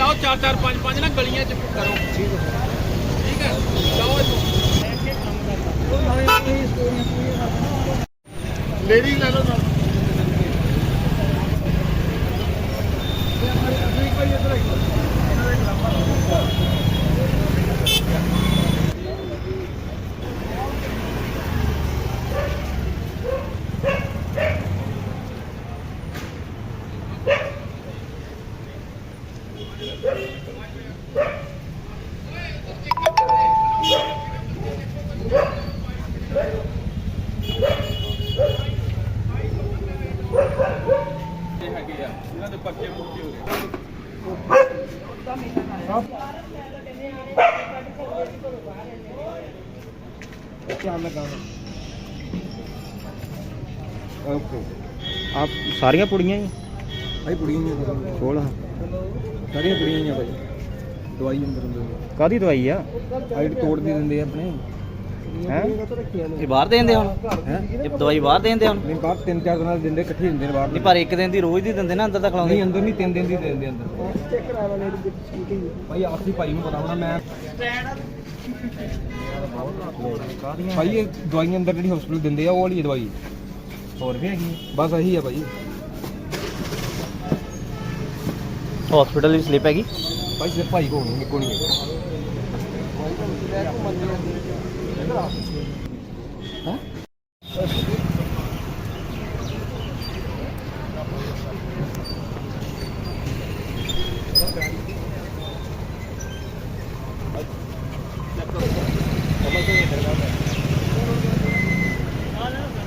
ਲਾਓ ਚਾਰ ਚਾਰ ਪੰਜ ਪੰਜ ਨਾ ਗਲੀਆਂ ਚ ਕਰੋ। ਠੀਕ ਹੈ। ਠੀਕ ਹੈ? ਜਾਓ ਇੱਥੋਂ। ਲੇਡੀ ਲੈ ਲਓ ਓਕੇ ਆਪ ਸਾਰੀਆਂ ਪੁੜੀਆਂ ਹੀ? ਭਾਈ ਕੁੜੀਆਂ ਨਹੀਂ ਆ। ਕੋਲ ਸਾਰੀਆਂ ਕੁੜੀਆਂ ਹੀ ਆ ਭਾਈ। ਦਵਾਈ ਅੰਦਰ ਅੰਦਰ। ਕਾਦੀ ਦਵਾਈ ਆ? ਹਾਈਟ ਤੋੜ ਦੀ ਦਿੰਦੇ ਆ ਆਪਣੇ। ਹੈਂ? ਇਹ ਬਾਹਰ ਦੇ ਦਿੰਦੇ ਹੁਣ? ਹੈ? ਇਹ ਦਵਾਈ ਬਾਹਰ ਦੇ ਦਿੰਦੇ ਹੁਣ? ਨਹੀਂ ਬਾਹਰ ਤਿੰਨ ਚਾਰ ਦਿਨਾਂ ਦੇ ਦਿੰਦੇ ਇਕੱਠੇ ਹੁੰਦੇ ਨੇ ਬਾਹਰ ਨਹੀਂ ਪਰ ਇੱਕ ਦਿਨ ਦੀ ਰੋਜ਼ ਦੀ ਦਿੰਦੇ ਨਾ ਅੰਦਰ ਤਾਂ ਖਿਲਾਉਂਦੇ। ਨਹੀਂ ਅੰਦਰ ਨਹੀਂ ਤਿੰਨ ਦਿਨ ਦੀ ਦਿੰਦੇ ਅੰਦਰ। ਭਾਈ ਆਪਸੀ ਭਾਈ ਨੂੰ ਪਤਾ ਹੋਣਾ ਮੈਂ ਭਾਈ ਇਹ ਦਵਾਈਆਂ ਅੰਦਰ ਜਿਹੜੀ ਹਸਪੀਟਲ ਦਿੰਦੇ ਆ ਉਹ ਵਾਲੀ ਦਵਾਈ। ਹੋਰ ਵੀ ਹੈਗੀ? ਬਸ ਇਹੀ ਆ ਭਾਈ। ਹਸਪੀਟਲ ਦੀ ਸਲਿੱਪ ਹੈਗੀ। ਭਾਈ ਸਿਰ ਭਾਈ ਕੋਲ ਨਹੀਂ ਕੋਲ ਨਹੀਂ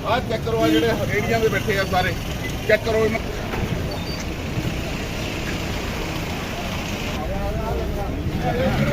ਆਹ ਚੈੱਕ ਕਰੋ ਆ ਜਿਹੜੇ ਰੇੜੀਆਂ ਦੇ ਬੈਠੇ ਆ ਸਾਰੇ। ਚੈੱਕ ਕਰੋ ਇਹਨਾਂ। Yeah.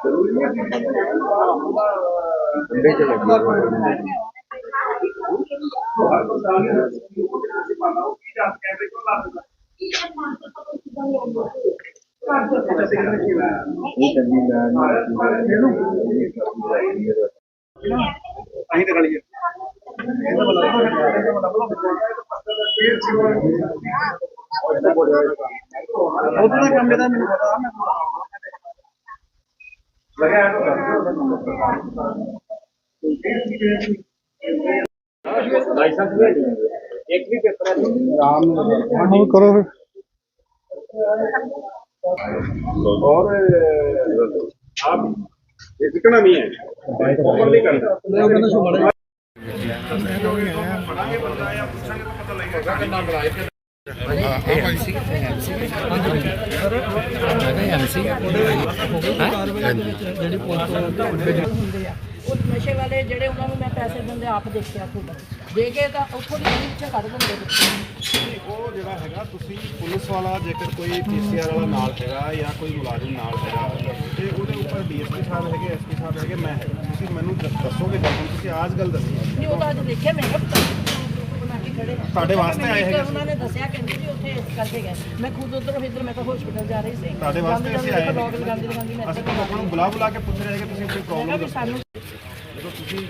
ਕੰਮ ਇਹਦਾ ਮੈਨੂੰ ਪਤਾ ਮੈਂ ਹਾਂ ਕਰੋ ਫਿਰ और आप ये इतना नहीं है ओवर नहीं करना ਉਹ ਨਸ਼ੇ ਵਾਲੇ ਜਿਹੜੇ ਉਹਨਾਂ ਨੂੰ ਮੈਂ ਪੈਸੇ ਦਿੰਦੇ ਆਪ ਦੇਖਿਆ ਖੁਦ। ਦੇ ਕੇ ਤਾਂ ਉੱਥੋਂ ਦੀ ਗਲੀ ਵਿੱਚੋਂ ਕੱਢ ਦਿੰਦੇ ਬੱਚੇ ਉਹ ਜਿਹੜਾ ਹੈਗਾ ਤੁਸੀਂ ਪੁਲਿਸ ਵਾਲਾ ਜੇਕਰ ਕੋਈ ਪੀਸੀਆਰ ਵਾਲਾ ਨਾਲ ਹੈਗਾ ਜਾਂ ਕੋਈ ਮੁਲਾਜ਼ਮ ਨਾਲ ਹੈਗਾ ਤੇ ਉਹਦੇ ਉੱਪਰ ਡੀਐਸਪੀ ਸਾਹਿਬ ਹੈਗੇ ਐਸਪੀ ਸਾਹਿਬ ਹੈਗੇ ਮੈਂ ਹੈਗਾ। ਤੁਸੀਂ ਮੈਨੂੰ ਦੱਸੋਗੇ ਜਦੋਂ ਤੁਸੀਂ ਆਜ ਗੱਲ ਦੱਸੀ ਨਹੀਂ ਉਹ ਤਾਂ ਅੱਜ ਦੇਖਿਆ ਮੈਂ ਕਿਹਾ ਪਤਾ ਨਹੀਂ ਬਣਾ ਕੇ ਖੜੇ ਨੇ। ਤੁਹਾਡੇ ਵਾਸਤੇ ਆਏ ਹੈਗੇ ਉਹਨਾਂ ਨੇ ਦੱਸਿਆ ਕਹਿੰਦੇ ਜੀ ਉੱਥੇ ਇਸ ਕਰਕੇ ਗਏ ਮੈਂ ਖੁਦ ਉਧਰੋਂ ਇੱਧਰ ਮੈਂ ਤਾਂ ਹਸਪੀਟਲ ਜਾ ਰਹੀ ਸੀ। ਤੁਹਾਡੇ ਵਾਸਤੇ ਅਸੀਂ ਆਏ ਲੋਕ। ਲਗਾਉਂਦੀ ਲਗਾਉਂਦੀ ਮੈਂ ਅਸੀਂ ਲੋਕਾਂ ਨੂੰ ਬੁਲਾ ਬੁਲਾ ਕੇ ਪੁੱਛ ਰਹੇ ਹਾਂ ਕਿ ਤੁਸੀਂ ਕਿਹਾ ਪ੍ਰੋਬਲਮ ਵੀ ਦੱਸੋ ਸਾਨੂੰ ਜਦੋਂ ਤੁਸੀਂ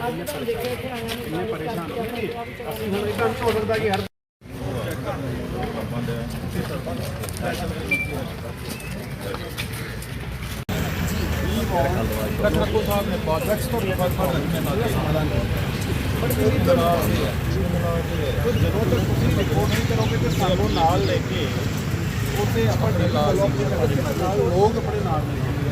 ਅੱਜ ਤਾਂ ਦੇਖਿਆ ਇੱਥੇ ਆਇਆ ਨੂੰ ਇੰਨੇ ਪਰੇਸ਼ਾਨ ਹੋ। ਕਿ ਅਸੀਂ ਹੁਣ ਇਦਾਂ ਨਹੀਂ ਹੋ ਸਕਦਾ ਕਿ ਹਰ ਰੱਖੋ ਸਾਹਿਬ ਨੇ ਬਾਅਦ ਵਿੱਚ ਤੋਂ ਜਦੋਂ ਤੱਕ ਤੁਸੀਂ ਰਿਪੋਰਟ ਨਹੀਂ ਕਰੋਗੇ ਤੇ ਸਾਨੂੰ ਨਾਲ ਲੈ ਕੇ ਉੱਥੇ ਆਪਾਂ ਡੇਲੀ ਬਲੌਕ ਦੇ ਲੋਕ ਆਪਣੇ ਨਾਲ ਮਿਲਣਗੇ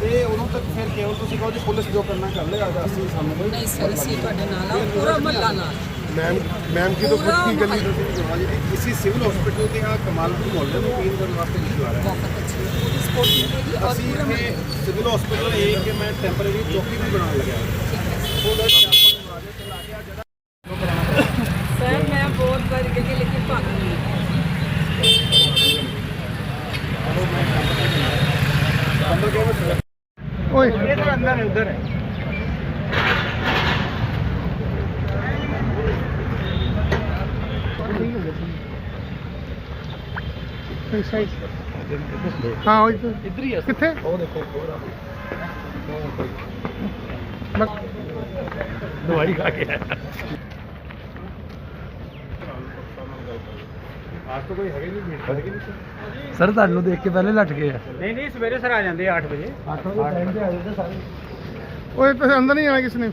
ਤੇ ਉਦੋਂ ਤੱਕ ਫਿਰ ਕੇਵਲ ਤੁਸੀਂ ਕਹੋ ਜੀ ਪੁਲਿਸ ਜੋ ਕਰਨਾ ਕਰ ਲੇਗਾ ਅਸੀਂ ਸਾਨੂੰ ਕੋਈ ਨਹੀਂ ਸਰ ਅਸੀਂ ਤੁਹਾਡੇ ਨਾਲ ਆ ਪੂਰਾ ਮਹੱਲਾ ਨਾਲ। ਮੈਮ ਮੈਮ ਕੀ ਤੋਂ ਖੁਦ ਕੀ ਗੱਲੀ ਤੁਸੀਂ ਜਵਾ ਜੀ ਇਸੇ ਸਿਵਲ ਹਸਪੀਟਲ ਤੇ ਆ ਕਮਾਲਪੁਰ ਮੁਹੱਲੇ ਨੂੰ ਕਲੀਨ ਕਰਨ ਵਾਸਤੇ ਰਿਹਾ ਪੂਰੀ ਸਪੋਰਟ ਮਿਲੇਗੀ ਔਰ ਅਸੀਂ ਇੱਥੇ ਸਿਵਲ ਹਸਪੀਟਲ ਇਹ ਕਿ ਮੈਂ ਟੈਂਪਰੇਰੀ ਚੌਕੀ ਵੀ ਬਣਾਉਣ ਲੱਗਿਆ। ਉਹਦਾ ਆਪਾਂ ਨੂੰ ਆ ਗਿਆ ਚਲਾ ਗਿਆ ਜਿਹੜਾ ਸਰ ਮੈਂ ਬਹੁਤ ਵਾਰ ਗਈ ਲੇਕਿਨ ਤੁਹਾਨੂੰ ਨਹੀਂ ਓਏ। ਇਹ ਤਾਂ ਅੰਦਰ ਹੈ ਉਧਰ ਹੈ। ਹਾਂ ਉਹ ਇੱਧਰ। ਹੀ ਕਿੱਥੇ? ਉਹ ਦੇਖੋ ਦਵਾਈ ਖਾ ਕੇ ਆਜ ਤੋਂ ਕੋਈ ਹੈਗੇ ਨਹੀਂ ਭੀੜ ਹੈਗੀ ਨਹੀਂ ਸਰ। ਤੁਹਾਨੂੰ ਦੇਖ ਕੇ ਪਹਿਲੇ ਲੱਟ ਗਏ ਆ। ਨਹੀਂ ਨਹੀਂ ਸਵੇਰੇ ਸਰ ਆ ਜਾਂਦੇ 8 ਵਜੇ। 8 ਵਜੇ ਟਾਈਮ ਤੇ ਆ ਜਾਂਦੇ ਸਾਰੇ। ਓਏ ਤੁਸੀਂ ਅੰਦਰ ਨਹੀਂ ਆਣਾ ਕਿਸ ਨੇ।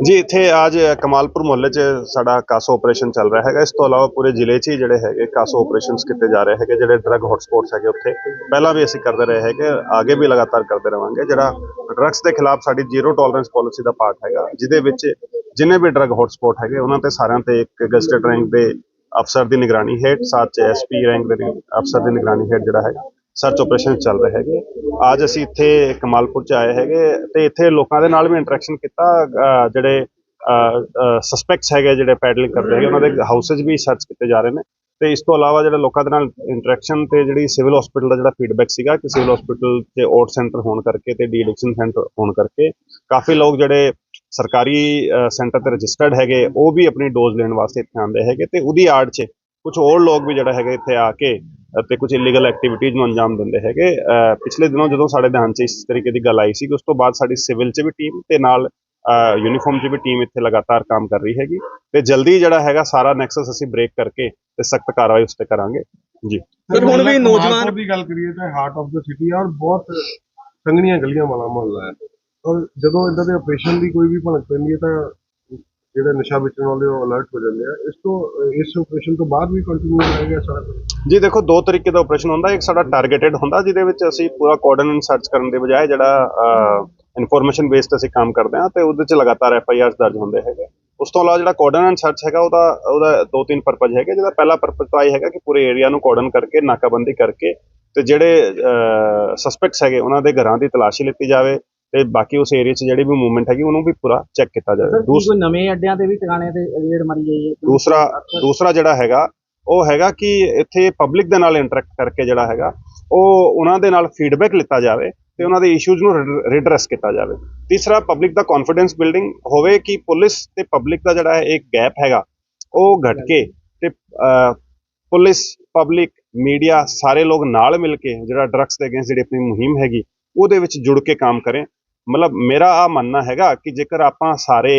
ਜੀ, ਇੱਥੇ ਅੱਜ ਕਮਾਲਪੁਰ ਮੁਹੱਲੇ 'ਚ ਸਾਡਾ ਕਾਸੋ ਆਪਰੇਸ਼ਨ ਚੱਲ ਰਿਹਾ ਹੈਗਾ। ਇਸ ਤੋਂ ਇਲਾਵਾ ਪੂਰੇ ਜ਼ਿਲ੍ਹੇ 'ਚ ਹੀ ਜਿਹੜੇ ਹੈਗੇ ਕਾਸੋ ਆਪਰੇਸ਼ਨਸ ਕੀਤੇ ਜਾ ਰਹੇ ਹੈਗੇ, ਜਿਹੜੇ ਡਰੱਗ ਹੌਟਸਪੌਟਸ ਹੈਗੇ ਉੱਥੇ। ਪਹਿਲਾਂ ਵੀ ਅਸੀਂ ਕਰਦੇ ਰਹੇ ਹੈਗੇ ਅੱਗੇ ਵੀ ਲਗਾਤਾਰ ਕਰਦੇ ਰਵਾਂਗੇ। ਜਿਹੜਾ ਡਰੱਗਸ ਦੇ ਖਿਲਾਫ ਸਾਡੀ ਜ਼ੀਰੋ ਟੋਲਰੈਂਸ ਪਾਲਿਸੀ ਦਾ ਪਾਰਟ ਹੈਗਾ, ਜਿਹਦੇ ਵਿੱਚ ਜਿੰਨੇ ਵੀ ਡਰੱਗ ਹੌਟਸਪੌਟ ਹੈਗੇ, ਉਹਨਾਂ ਤੇ ਸਾਰਿਆਂ ਤੇ ਇੱਕ ਗਜ਼ਟਡ ਰੈਂਕ ਦੇ ਅਫਸਰ ਦੀ ਨਿਗਰਾਨੀ ਹੇਠ, ਸਾਥ ਚ ਐਸਪੀ ਰੈਂਕ ਦੇ ਅਫਸਰ ਦੀ ਨਿਗਰਾਨੀ ਹੇਠ ਜਿਹੜਾ ਹੈਗਾ। ਸਰਚ ਆਪਰੇਸ਼ਨ ਚੱਲ ਰਹੇ ਹੈਗੇ। ਅੱਜ ਅਸੀਂ ਇੱਥੇ ਕਮਾਲਪੁਰ ਚ ਆਏ ਹੈਗੇ ਤੇ ਇੱਥੇ ਲੋਕਾਂ ਦੇ ਨਾਲ ਵੀ ਇੰਟਰੈਕਸ਼ਨ ਕੀਤਾ ਜਿਹੜੇ ਸਸਪੈਕਟਸ ਹੈਗੇ ਜਿਹੜੇ ਪੈਡਲਿੰਗ ਕਰਦੇ ਹੈਗੇ, ਉਹਨਾਂ ਦੇ ਹਾਊਸਸ ਵੀ ਸਰਚ ਕੀਤੇ ਜਾ ਰਹੇ ਨੇ। ਤੇ ਇਸ ਤੋਂ ਇਲਾਵਾ ਜਿਹੜੇ ਲੋਕਾਂ ਦੇ ਨਾਲ ਇੰਟਰੈਕਸ਼ਨ ਤੇ ਜਿਹੜੀ ਸਿਵਲ ਹਸਪੀਟਲ ਦਾ ਜਿਹੜਾ ਫੀਡਬੈਕ ਸੀਗਾ ਕਿ ਸਿਵਲ ਹਸਪੀਟਲ ਤੇ ਓਟ ਸੈਂਟਰ ਹੋਣ ਕਰਕੇ ਤੇ ਡੀ ਐਡਿਕਸ਼ਨ ਸੈਂਟਰ ਹੋਣ ਕਰਕੇ ਕਾਫੀ ਲੋਕ ਜਿਹੜੇ ਸਰਕਾਰੀ ਸੈਂਟਰ ਤੇ ਰਜਿਸਟਰਡ ਹੈਗੇ, ਉਹ ਵੀ ਆਪਣੀ ਡੋਜ਼ ਲੈਣ ਵਾਸਤੇ ਇੱਥੇ ਆਉਂਦੇ ਹੈਗੇ ਤੇ ਉਹਦੀ ਆੜ 'ਚ ਕੁਝ ਹੋਰ ਲੋਕ ਵੀ ਜਿਹੜਾ ਹੈਗੇ ਇੱਥੇ ਆ ਕੇ ਅ, ਤੇ ਕੁਝ ਇਲੀਗਲ ਐਕਟੀਵਿਟੀਜ਼ ਨੂੰ ਅੰਜਾਮ ਦਿੰਦੇ ਹੈਗੇ। ਪਿਛਲੇ ਦਿਨੋਂ ਜਦੋਂ ਸਾਡੇ ਧਿਆਨ 'ਚ ਇਸ ਤਰੀਕੇ ਦੀ ਗੱਲ ਆਈ ਸੀ ਉਸ ਤੋਂ ਬਾਅਦ ਸਾਡੀ ਸਿਵਲ 'ਚ ਵੀ ਟੀਮ ਤੇ ਨਾਲ ਯੂਨੀਫਾਰਮ 'ਚ ਵੀ ਟੀਮ ਇੱਥੇ ਲਗਾਤਾਰ ਕੰਮ ਕਰ ਰਹੀ ਹੈਗੀ। ਤੇ ਜਲਦੀ ਜਿਹੜਾ ਹੈਗਾ ਸਾਰਾ ਨੈਕਸਸ ਅਸੀਂ ਬ੍ਰੇਕ ਕਰਕੇ ਤੇ ਸਖਤ ਕਾਰਵਾਈ ਉਸ ਤੇ ਕਰਾਂਗੇ। ਜੀ। ਸਰ ਹੁਣ ਵੀ ਨੌਜਵਾਨ ਦੀ ਗੱਲ ਕਰੀਏ ਤਾਂ ਹਾਰਟ ਆਫ ਦਾ ਸਿਟੀ ਔਰ ਬਹੁਤ ਸੰਘਣੀਆਂ ਗਲੀਆਂ ਵਾਲਾ ਮੁਹੱਲਾ ਹੈ। ਔਰ ਜਦੋਂ ਇਦਾਂ ਦੇ ਆਪਰੇਸ਼ਨ ਦੀ ਕੋਈ ਵੀ ਭਣਕ ਪੈਂਦੀ ਹੈ ਤਾਂ ਜਿਹੜੇ ਨਸ਼ਾ ਵੇਚਣ ਵਾਲੇ ਉਹ ਅਲਰਟ ਹੋ ਜਾਂਦੇ ਆ। ਇਸ ਤੋਂ, ਇਸ ਆਪਰੇਸ਼ਨ ਤੋਂ ਬਾਅਦ ਵੀ ਕੰਟੀਨਿਊ ਰਹੇਗਾ ਸਾਰਾ ਕੁਝ? ਜੀ ਦੇਖੋ, ਦੋ ਤਰੀਕੇ ਦਾ ਆਪਰੇਸ਼ਨ ਹੁੰਦਾ। ਇੱਕ ਸਾਡਾ ਟਾਰਗੇਟਡ ਹੁੰਦਾ, ਜਿਹਦੇ ਵਿੱਚ ਅਸੀਂ ਪੂਰਾ ਕੋਆਰਡੀਨੇਟ ਸਰਚ ਕਰਨ ਦੇ ਬਜਾਏ ਜਿਹੜਾ ਇਨਫੋਰਮੇਸ਼ਨ ਬੇਸਡ ਅਸੀਂ ਕੰਮ ਕਰਦੇ ਹਾਂ ਤੇ ਉਹਦੇ ਚ ਲਗਾਤਾਰ ਐਫ ਆਈ ਆਰਸ ਦਰਜ ਹੁੰਦੇ ਹੈਗੇ। ਉਸ ਤੋਂ ਇਲਾਵਾ ਜਿਹੜਾ ਕੋਆਰਡੀਨੇਟ ਸਰਚ ਹੈਗਾ, ਉਹਦਾ ਉਹਦਾ ਦੋ ਤਿੰਨ ਪਰਪਸ ਹੈਗੇ। ਜਿਹਦਾ ਪਹਿਲਾ ਪਰਪਸ ਤਾਂ ਇਹ ਹੈਗਾ ਕਿ ਪੂਰੇ ਏਰੀਆ ਨੂੰ ਕੋਆਰਡਨ ਕਰਕੇ, ਨਾਕਾਬੰਦੀ ਕਰਕੇ ਤੇ ਜਿਹੜੇ ਸਸਪੈਕਟਸ ਹੈਗੇ, ਉਹਨਾਂ ਦੇ ਘਰਾਂ ਦੀ ਤਲਾਸ਼ੀ ਲਿੱਤੀ ਜਾਵੇ। ਤੇ ਬਾਕੀ ਉਸ ਏਰੀਆ 'ਚ ਜਿਹੜੀ ਵੀ ਮੂਵਮੈਂਟ ਹੈਗੀ ਉਹਨੂੰ ਵੀ ਪੂਰਾ ਚੈੱਕ ਕੀਤਾ ਜਾਵੇ। ਦੂਸ- ਕੋਈ ਨਵੇਂ ਅੱਡਿਆਂ ਤੇ ਵੀ ਟਿਕਾਣੇ ਤੇ ਰੇਡ ਮਾਰੀ ਹੈ? ਦੂਸਰਾ ਦੂਸਰਾ ਜਿਹੜਾ ਹੈਗਾ ਉਹ ਹੈਗਾ ਕਿ ਇੱਥੇ ਪਬਲਿਕ ਦੇ ਨਾਲ ਇੰਟਰੈਕਟ ਕਰਕੇ ਜਿਹੜਾ ਹੈਗਾ ਉਹ ਉਹਨਾਂ ਦੇ ਨਾਲ ਫੀਡਬੈਕ ਲਿੱਤਾ ਜਾਵੇ ਤੇ ਉਹਨਾਂ ਦੇ ਇਸ਼ੂਜ਼ ਨੂੰ ਰਿਡਰੈਸ ਕੀਤਾ ਜਾਵੇ। ਤੀਸਰਾ ਪਬਲਿਕ ਦਾ ਕੌਨਫੀਡੈਂਸ ਬਿਲਡਿੰਗ ਹੋਵੇ ਕਿ ਪੁਲਿਸ ਤੇ ਪਬਲਿਕ ਦਾ ਜਿਹੜਾ ਹੈ ਇੱਕ ਗੈਪ ਹੈਗਾ ਉਹ ਘਟ ਕੇ ਤੇ ਪੁਲਿਸ ਪਬਲਿਕ ਮੀਡੀਆ ਸਾਰੇ ਲੋਕ ਨਾਲ ਮਿਲ ਕੇ ਜਿਹੜਾ ਡਰੱਗਸ ਦੇ ਅਗੇਂਸਟ ਜਿਹੜੀ ਆਪਣੀ ਮੁਹਿੰਮ ਹੈਗੀ ਉਹਦੇ ਵਿੱਚ ਜੁੜ ਕੇ ਕੰਮ ਕਰੇ। ਮਤਲਬ ਮੇਰਾ ਆ ਮੰਨਣਾ ਹੈਗਾ ਕਿ ਜੇਕਰ ਆਪਾਂ ਸਾਰੇ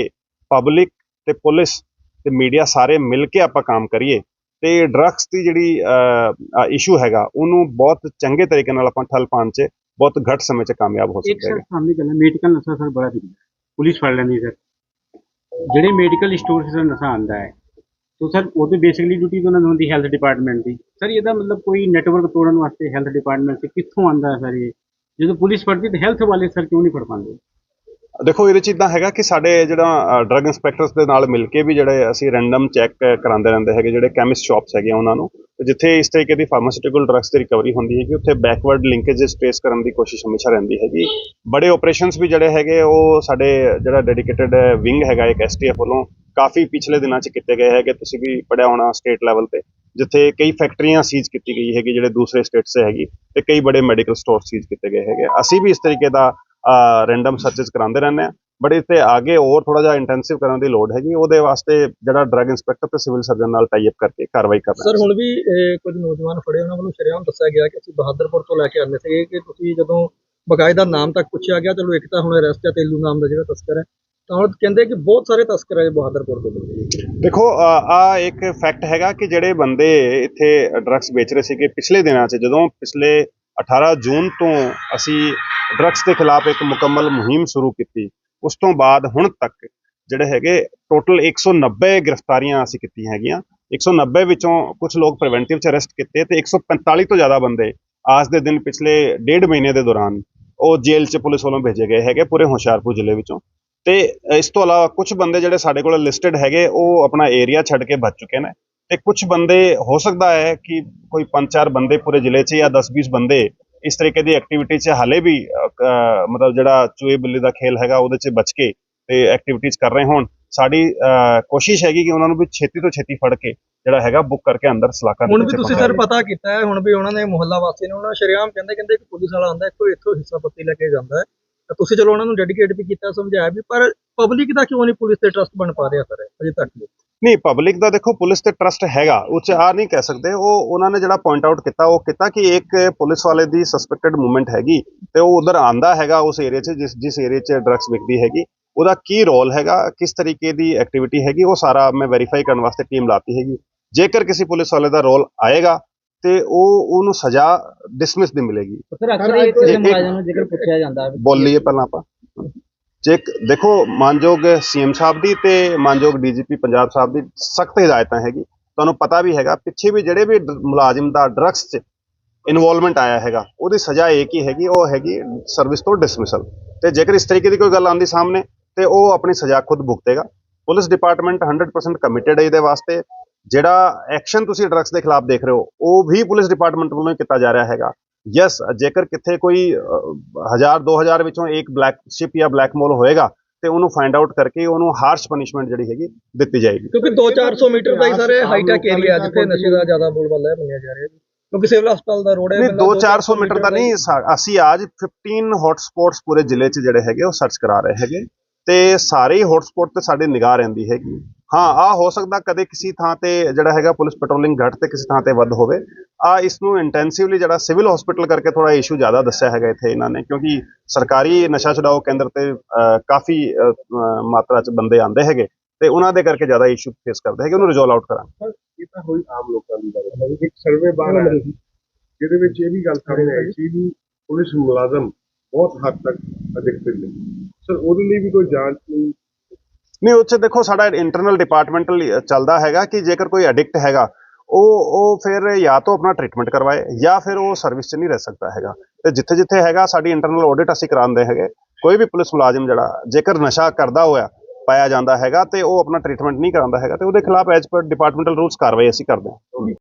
ਪਬਲਿਕ ਤੇ ਪੁਲਿਸ ਤੇ ਮੀਡੀਆ ਸਾਰੇ ਮਿਲ ਕੇ ਆਪਾਂ ਕੰਮ ਕਰੀਏ ਤੇ ਡਰੱਗਸ ਦੀ ਜਿਹੜੀ ਇਸ਼ੂ ਹੈਗਾ ਉਹਨੂੰ ਬਹੁਤ ਚੰਗੇ ਤਰੀਕੇ ਨਾਲ ਆਪਾਂ ਠੱਲ ਪਾਉਣ 'ਚ ਬਹੁਤ ਘੱਟ ਸਮੇਂ 'ਚ ਕਾਮਯਾਬ ਹੋ ਇੱਕ ਸਕਦੇ ਸਰ ਹੈਗੇ। ਸਾਹਮਣੇ ਗੱਲ ਮੈਡੀਕਲ ਨਸ਼ਾ ਸਰ ਬੜਾ ਦਿਖਦਾ ਪੁਲਿਸ ਫੜ ਲੈਂਦੀ ਸਰ। ਜਿਹੜੇ ਮੈਡੀਕਲ ਸਟੋਰ से ਨਸ਼ਾ ਆਂਦਾ ਹੈ तो ਸਰ ਉਹ ਤੇ ਬੇਸਿਕਲੀ ਡਿਊਟੀ ਤਾਂ ਉਹਨਾਂ ਦੀ ਹੁੰਦੀ ਹੈਲਥ ਡਿਪਾਰਟਮੈਂਟ ਦੀ। ਸਰ ਇਹਦਾ ਮਤਲਬ ਕੋਈ ਨੈਟਵਰਕ ਤੋੜਨ ਵਾਸਤੇ ਹੈਲਥ ਡਿਪਾਰਟਮੈਂਟ ਸੇ ਕਿੱਥੋਂ ਆਂਦਾ ਹੈ ਸਰ ਇਹ? ਜਦੋਂ ਪੁਲਿਸ ਫੜਦੀ ਤਾਂ ਹੈਲਥ ਵਾਲੇ ਸਰ ਕਿਉਂ ਨਹੀਂ ਫੜ ਪਾਉਂਦੇ? ਦੇਖੋ, ਇਹਦੇ ਚ ਇਦਾਂ ਹੈਗਾ ਕਿ ਸਾਡੇ ਜਿਹੜਾ ਡਰੱਗ ਇੰਸਪੈਕਟਰਸ ਦੇ ਨਾਲ ਮਿਲ ਕੇ ਵੀ ਜਿਹੜੇ ਅਸੀਂ ਰੈਂਡਮ ਚੈੱਕ ਕਰਾਉਂਦੇ ਰਹਿੰਦੇ ਹੈਗੇ, ਜਿਹੜੇ ਕੈਮਿਸਟ ਸ਼ਾਪਸ ਹੈਗੇ ਆ ਉਹਨਾਂ ਨੂੰ। ਤੇ ਜਿੱਥੇ ਇਸ ਤਰੀਕੇ ਦੀ ਫਾਰਮਾਸਿਊਟੀਕਲ ਡਰੱਗਸ ਦੀ ਰਿਕਵਰੀ ਹੁੰਦੀ ਹੈਗੀ, ਉੱਥੇ ਬੈਕਵਰਡ ਲਿੰਕੇजेस ਟ੍ਰੇਸ ਕਰਨ ਦੀ ਕੋਸ਼ਿਸ਼ ਹਮੇਸ਼ਾ ਰਹਿੰਦੀ ਹੈਗੀ। ਬੜੇ ਆਪਰੇਸ਼ਨਸ ਵੀ ਜਿਹੜੇ ਹੈਗੇ, ਉਹ ਸਾਡੇ ਜਿਹੜਾ ਡੈਡੀਕੇਟਿਡ ਵਿੰਗ ਹੈਗਾ, ਇੱਕ ਐਸਟੀਐਫ ਵੱਲੋਂ ਕਾਫੀ ਪਿਛਲੇ ਦਿਨਾਂ 'ਚ ਕੀਤੇ ਗਏ ਹੈਗੇ, ਤੁਸੀਂ ਵੀ ਪੜਿਆ ਹੋਣਾ ਸਟੇਟ ਲੈਵਲ ਤੇ, ਜਿੱਥੇ ਕਈ ਫੈਕਟਰੀਆਂ ਸੀਜ਼ ਕੀਤੀ ਗਈ ਹੈਗੀ, ਜਿਹੜੇ ਦੂਸਰੇ ਸਟੇਟਸ 'ਚ ਹੈਗੀ, ਤੇ ਕਈ ਬੜੇ ਮੈਡੀਕਲ ਸਟੋਰ ਸੀਜ਼ ਕੀਤੇ ਗਏ ਹੈਗੇ। ਅਸੀਂ ਵੀ ਇਸ ਤਰੀਕੇ ਦਾ ਰੈਂਡਮ ਸਰਚਸ ਕਰਾਉਂਦੇ ਰਹਿੰਦੇ ਆ। ਬਟ ਇੱਥੇ ਅੱਗੇ ਹੋਰ ਥੋੜਾ ਜਿਹਾ ਇੰਟੈਂਸਿਵ ਕਰਨ ਦੀ ਲੋੜ ਹੈਗੀ। ਉਹਦੇ ਵਾਸਤੇ ਜਿਹੜਾ ਡਰੱਗ ਇੰਸਪੈਕਟਰ ਤੇ ਸਿਵਲ ਸਰਜਨ ਨਾਲ ਟਾਈ ਅਪ ਕਰਕੇ ਕਾਰਵਾਈ ਕਰ ਰਹੇ ਸਰ ਹੁਣ ਵੀ ਕੁਝ ਨੌਜਵਾਨ ਫੜੇ ਉਹਨਾਂ ਵੱਲੋਂ ਸ਼ਰੇਆਮ ਦੱਸਿਆ ਗਿਆ ਕਿ ਅਸੀਂ ਬਹਾਦਰਪੁਰ ਤੋਂ ਲੈ ਕੇ ਆਉਂਦੇ ਸੀਗੇ ਕਿ ਤੁਸੀਂ ਜਦੋਂ ਬਕਾਇਦਾ ਨਾਮ ਤੱਕ ਪੁੱਛਿਆ ਗਿਆ ਚਲੋ ਇੱਕ ਤਾਂ ਹੁਣ ਅਰੈਸਟ ਹੈ ਤੇਲੂ ਨਾਮ ਦਾ ਜਿਹੜਾ ਤਸਕਰ ਹੈ ਤਾਂ ਕਹਿੰਦੇ ਕਿ ਬਹੁਤ ਸਾਰੇ ਤਸਕਰ ਹੈ ਬਹਾਦਰਪੁਰ ਵਿੱਚ ਦੇਖੋ ਆ ਇੱਕ ਫੈਕਟ ਹੈਗਾ ਕਿ ਜਿਹੜੇ ਬੰਦੇ ਇੱਥੇ ਡਰੱਗਸ ਵੇਚ ਰਹੇ ਸੀਗੇ ਪਿਛਲੇ ਦਿਨਾਂ 'ਚ ਜਦੋਂ ਪਿਛਲੇ 18 ਜੂਨ ਤੋਂ ਅਸੀਂ ਡਰੱਗਸ ਦੇ ਖਿਲਾਫ ਇੱਕ ਮੁਕੰਮਲ ਮੁਹਿੰਮ ਸ਼ੁਰੂ ਕੀਤੀ। ਉਸ ਤੋਂ ਬਾਅਦ ਹੁਣ ਤੱਕ ਜਿਹੜੇ ਹੈਗੇ ਟੋਟਲ 190 ਗ੍ਰਿਫਤਾਰੀਆਂ ਅਸੀਂ ਕੀਤੀਆਂ ਹੈਗੀਆਂ। 190 ਵਿੱਚੋਂ ਕੁਝ ਲੋਕ ਪ੍ਰੀਵੈਂਟਿਵ ਚ ਅਰੈਸਟ ਕੀਤੇ ਤੇ 145 ਤੋਂ ਜ਼ਿਆਦਾ ਬੰਦੇ ਆਜ ਦੇ ਦਿਨ ਪਿਛਲੇ ਡੇਢ ਮਹੀਨੇ ਦੇ ਦੌਰਾਨ ਉਹ ਜੇਲ੍ਹ 'ਚ ਪੁਲਿਸ ਵੱਲੋਂ ਭੇਜੇ ਗਏ ਹੈਗੇ ਪੂਰੇ ਹੁਸ਼ਿਆਰਪੁਰ ਜ਼ਿਲ੍ਹੇ ਵਿੱਚੋਂ। ਤੇ ਇਸ ਤੋਂ ਇਲਾਵਾ ਕੁਝ ਬੰਦੇ ਜਿਹੜੇ ਸਾਡੇ ਕੋਲ ਲਿਸਟਡ ਹੈਗੇ ਉਹ ਆਪਣਾ ਏਰੀਆ ਛੱਡ ਕੇ ਭੱਜ ਚੁੱਕੇ ਨੇ। ਤੇ ਕੁਝ ਬੰਦੇ ਹੋ ਸਕਦਾ ਹੈ ਕਿ ਕੋਈ ਪੰਜ ਚਾਰ ਬੰਦੇ ਪੂਰੇ ਜ਼ਿਲ੍ਹੇ 'ਚ ਜਾਂ 10-20 ਬੰਦੇ ਇਸ ਤਰੀਕੇ ਦੀ ਐਕਟੀਵਿਟੀ 'ਚ ਹਾਲੇ ਵੀ ਮਤਲਬ ਜਿਹੜਾ ਚੂਹੇ ਬਿੱਲੀ ਦਾ ਖੇਲ ਹੈਗਾ ਉਹਦੇ 'ਚ ਬਚ ਕੇ ਤੇ ਐਕਟੀਵਿਟੀਜ਼ ਕਰ ਰਹੇ ਹੋਣ। ਸਾਡੀ ਕੋਸ਼ਿਸ਼ ਹੈਗੀ ਕਿ ਉਹਨਾਂ ਨੂੰ ਵੀ ਛੇਤੀ ਤੋਂ ਛੇਤੀ ਫੜ ਕੇ ਜਿਹੜਾ ਹੈਗਾ ਬੁੱਕ ਕਰਕੇ ਅੰਦਰ ਸਲਾਖਾਂ ਦੇ ਹੁਣ ਵੀ ਤੁਸੀਂ ਸਰ ਪਤਾ ਕੀਤਾ ਹੈ ਹੁਣ ਵੀ ਉਹਨਾਂ ਨੇ ਮੁਹੱਲਾ ਵਾਸੀ ਨੇ ਉਹਨਾਂ ਸ਼ਰੇਆਮ ਕਹਿੰਦੇ ਕਹਿੰਦੇ ਕਿ ਪੁਲਿਸ ਵਾਲਾ ਆਉਂਦਾ ਕੋਈ ਇੱਥੋਂ ਹਿੱਸਾ ਪੱਤੀ ਲੈ ਕੇ ਜਾਂਦਾ ਹੈ। ਤਾਂ ਤੁਸੀਂ ਚਲੋ ਉਹਨਾਂ ਨੂੰ ਡੈਡੀਕੇਟ ਵੀ ਕੀਤਾ, ਸਮਝਾਇਆ ਵੀ, ਪਰ ਪਬਲਿਕ ਦਾ ਕਿਉਂ ਨਹੀਂ ਪੁਲਿਸ ਤੇ ਟਰਸਟ ਬਣ ਪਾ ਰਿਹਾ ਸਰ, ਅਜੇ ਤੱਕ? ਵੀ ਨਹੀਂ ਪਬਲਿਕ ਦਾ ਦੇਖੋ, ਪੁਲਿਸ ਤੇ ਟਰਸਟ ਹੈਗਾ, ਉਹ 'ਚ ਆ ਨਹੀਂ ਕਹਿ ਸਕਦੇ, ਉਹ ਉਹਨਾਂ ਨੇ ਜਿਹੜਾ ਪੁਆਇੰਟ ਆਊਟ ਕੀਤਾ, ਉਹ ਕੀਤਾ ਕਿ ਇੱਕ ਪੁਲਿਸ ਵਾਲੇ ਦੀ ਸਸਪੈਕਟਡ ਮੂਵਮੈਂਟ ਹੈਗੀ, ਤੇ ਉਹ ਉਧਰ ਆਂਦਾ ਹੈਗਾ ਉਸ ਏਰੀਆ 'ਚ, ਜਿਸ ਜਿਸ ਏਰੀਆ 'ਚ ਡਰੱਗਸ ਵਿਕਦੀ ਹੈਗੀ, ਉਹਦਾ ਕੀ ਰੋਲ ਹੈਗਾ, ਕਿਸ ਤਰੀਕੇ ਦੀ ਐਕਟੀਵਿਟੀ ਹੈਗੀ, ਉਹ ਸਾਰਾ ਮੈਂ ਵੈਰੀਫਾਈ ਕਰਨ ਵਾਸਤੇ ਟੀਮ ਲਾਤੀ ਹੈਗੀ। ਜੇਕਰ ਕਿਸੇ ਪੁਲਿਸ ਵਾਲੇ ਦਾ ਰੋਲ ਆਏਗਾ ਤੇ ਉਹ ਉਹਨੂੰ ਸਜ਼ਾ ਡਿਸਮਿਸ ਦੀ ਮਿਲੇਗੀ। ਸਰ ਅਕਸਰ ਇਹ ਕਿਸੇ ਮੁਲਾਜ਼ਮ ਨੂੰ ਜੇਕਰ ਪੁੱਛਿਆ ਜਾਂਦਾ ਹੈ ਬੋਲੀਏ ਪਹਿਲਾਂ ਆਪਾਂ। ਜੇ ਦੇਖੋ ਮਾਨਯੋਗ ਸੀਐਮ ਸਾਹਿਬ ਦੀ ਤੇ ਮਾਨਯੋਗ ਡੀਜੀਪੀ ਪੰਜਾਬ ਸਾਹਿਬ ਦੀ ਸਖਤ ਹਦਾਇਤਾਂ ਹੈਗੀ। ਤੁਹਾਨੂੰ ਪਤਾ ਵੀ ਹੈਗਾ ਪਿੱਛੇ ਵੀ ਜਿਹੜੇ ਵੀ ਮੁਲਾਜ਼ਮ ਦਾ ਡਰੱਗਸ 'ਚ ਇਨਵੋਲਵਮੈਂਟ ਆਇਆ ਹੈਗਾ ਉਹਦੀ ਸਜ਼ਾ ਇੱਕ ਹੀ ਹੈਗੀ ਉਹ ਹੈਗੀ ਸਰਵਿਸ ਤੋਂ ਡਿਸਮਿਸਲ ਤੇ ਜੇਕਰ ਇਸ ਤਰੀਕੇ ਦੀ ਕੋਈ ਗੱਲ ਆਂਦੀ ਸਾਹਮਣੇ ਤੇ ਉਹ ਆਪਣੀ ਸਜ਼ਾ ਖੁਦ ਭੁਗਤੇਗਾ। ਪੁਲਿਸ ਡਿਪਾਰਟਮੈਂਟ 100% ਕਮਿਟਡ ਹੈ ਇਹਦੇ ਵਾਸਤੇ। ਜਿਹੜਾ ਐਕਸ਼ਨ ਤੁਸੀਂ ਡਰੱਗਸ ਦੇ ਖਿਲਾਫ ਦੇਖ ਰਹੇ ਹੋ ਉਹ ਵੀ ਪੁਲਿਸ ਡਿਪਾਰਟਮੈਂਟ ਵੱਲੋਂ ਹੀ ਕੀਤਾ ਜਾ ਰਿਹਾ ਹੈਗਾ। ਯੈਸ ਜੇਕਰ ਕਿੱਥੇ ਕੋਈ ਅਹ, ਹਜ਼ਾਰ 2000 ਵਿੱਚੋਂ ਇੱਕ ਬਲੈਕ ਸ਼ਿਪ ਜਾਂ ਬਲੈਕ ਮੋਲ ਹੋਏਗਾ ਤੇ ਉਹਨੂੰ ਫਾਈਂਡ ਆਊਟ ਕਰਕੇ ਉਹਨੂੰ ਹਾਰਸ਼ ਪਨਿਸ਼ਮੈਂਟ ਜਿਹੜੀ ਹੈਗੀ ਦਿੱਤੀ ਜਾਏਗੀ। ਕਿਉਂਕਿ 2-400 ਮੀਟਰ ਦਾ ਹੀ ਸਰ ਹਾਈਟੈਕ ਏਰੀਆ ਜਿੱਥੇ ਨਸ਼ੇ ਦਾ ਜ਼ਿਆਦਾ ਬੋਲਬਾਲਾ ਹੈ ਮੰਨਿਆ ਜਾ ਰਿਹਾ ਜੀ। ਕਿਉਂਕਿ ਸਿਵਲ ਹਸਪਤਾਲ ਦਾ ਰੋਡ ਹੈ ਨਹੀਂ ਮੈਨੂੰ ਲੱਗਦਾ 2-400 ਮੀਟਰ ਦਾ ਨਹੀਂ ਅਸੀਂ ਅੱਜ 15 ਹੌਟ ਸਪੌਟਸ ਪੂਰੇ ਜ਼ਿਲ੍ਹੇ 'ਚ ਜਿਹੜੇ ਹੈਗੇ ਉਹ ਸਰਚ ਕਰਾ ਰਹੇ ਹੈਗੇ। ਤੇ ਸਾਰੇ ਹੀ ਹੌਟ ਸਪੌਟ ਤੇ ਸਾਡੇ ਨਿਗਾਹ ਰਹਿੰਦੀ ਹੈਗੀ। ਹਾਂ, ਆ ਹੋ ਸਕਦਾ ਕਦੇ ਕਿਸੇ ਥਾਂ ਤੇ ਜਿਹੜਾ ਹੈਗਾ ਪੁਲਿਸ ਪੈਟਰੋਲਿੰਗ ਘੱਟ ਤੇ ਕਿਸੇ ਥਾਂ ਤੇ ਵੱਧ ਹੋਵੇ। ਆ ਇਸ ਨੂੰ ਇੰਟੈਂਸਿਵਲੀ ਜਿਹੜਾ ਸਿਵਲ ਹਸਪੀਟਲ ਕਰਕੇ ਥੋੜਾ ਇਸ਼ੂ ਜ਼ਿਆਦਾ ਦੱਸਿਆ ਹੈਗਾ ਇੱਥੇ ਇਹਨਾਂ ਨੇ, ਕਿਉਂਕਿ ਸਰਕਾਰੀ ਨਸ਼ਾ ਛਡਾਓ ਕੇਂਦਰ ਤੇ ਕਾਫੀ ਮਾਤਰਾ 'ਚ ਬੰਦੇ ਆਉਂਦੇ ਹੈਗੇ ਤੇ ਉਹਨਾਂ ਦੇ ਕਰਕੇ ਜ਼ਿਆਦਾ ਇਸ਼ੂ ਫੇਸ ਕਰਦੇ ਹੈਗੇ, ਉਹਨੂੰ ਰਿਜ਼ੋਲਵ ਆਊਟ ਕਰਾਂਗੇ। ਇਹ ਤਾਂ ਹੋਈ ਆਮ ਲੋਕਾਂ ਦੀ ਗੱਲ ਇੱਕ ਸਰਵੇ ਬਾਹਰ ਆਇਆ ਸੀ, ਜਿਹਦੇ ਵਿੱਚ ਇਹ ਵੀ ਗੱਲ ਸਾਹਮਣੇ ਆਈ ਸੀ ਵੀ ਪੁਲਿਸ ਮੁਲਾਜ਼ਮ ਬਹੁਤ ਹੱਦ ਤੱਕ ਅਡਿਕਟਡ ਨੇ। ਸਰ ਉਹਦੇ ਲਈ ਵੀ ਕੋਈ ਜਾਂਚ ਨਹੀਂ ਨਹੀਂ, ਉੱਥੇ ਦੇਖੋ ਸਾਡਾ ਇੰਟਰਨਲ ਡਿਪਾਰਟਮੈਂਟਲ ਚੱਲਦਾ ਹੈਗਾ ਕਿ ਜੇਕਰ ਕੋਈ ਐਡਿਕਟ ਹੈਗਾ, ਉਹ ਉਹ ਫਿਰ ਜਾਂ ਤਾਂ ਆਪਣਾ ਟ੍ਰੀਟਮੈਂਟ ਕਰਵਾਏ ਜਾਂ ਫਿਰ ਉਹ ਸਰਵਿਸ 'ਚ ਨਹੀਂ ਰਹਿ ਸਕਦਾ ਹੈਗਾ। ਤੇ ਜਿੱਥੇ ਜਿੱਥੇ ਹੈਗਾ, ਸਾਡੀ ਇੰਟਰਨਲ ਆਡਿਟ ਅਸੀਂ ਕਰਾਉਂਦੇ ਹੈਗੇ। ਕੋਈ ਵੀ ਪੁਲਿਸ ਮੁਲਾਜ਼ਮ ਜਿਹੜਾ, ਜੇਕਰ ਨਸ਼ਾ ਕਰਦਾ ਹੋਇਆ, ਪਾਇਆ ਜਾਂਦਾ ਹੈਗਾ ਤੇ ਉਹ ਆਪਣਾ ਟ੍ਰੀਟਮੈਂਟ ਨਹੀਂ ਕਰਾਉਂਦਾ ਹੈਗਾ ਤੇ ਉਹਦੇ ਖਿਲਾਫ ਐਜ਼ ਪਰ ਡਿਪਾਰਟਮੈਂਟਲ ਰੂਲਸ ਕਾਰਵਾਈ ਅਸੀਂ ਕਰਦੇ ਹਾਂ।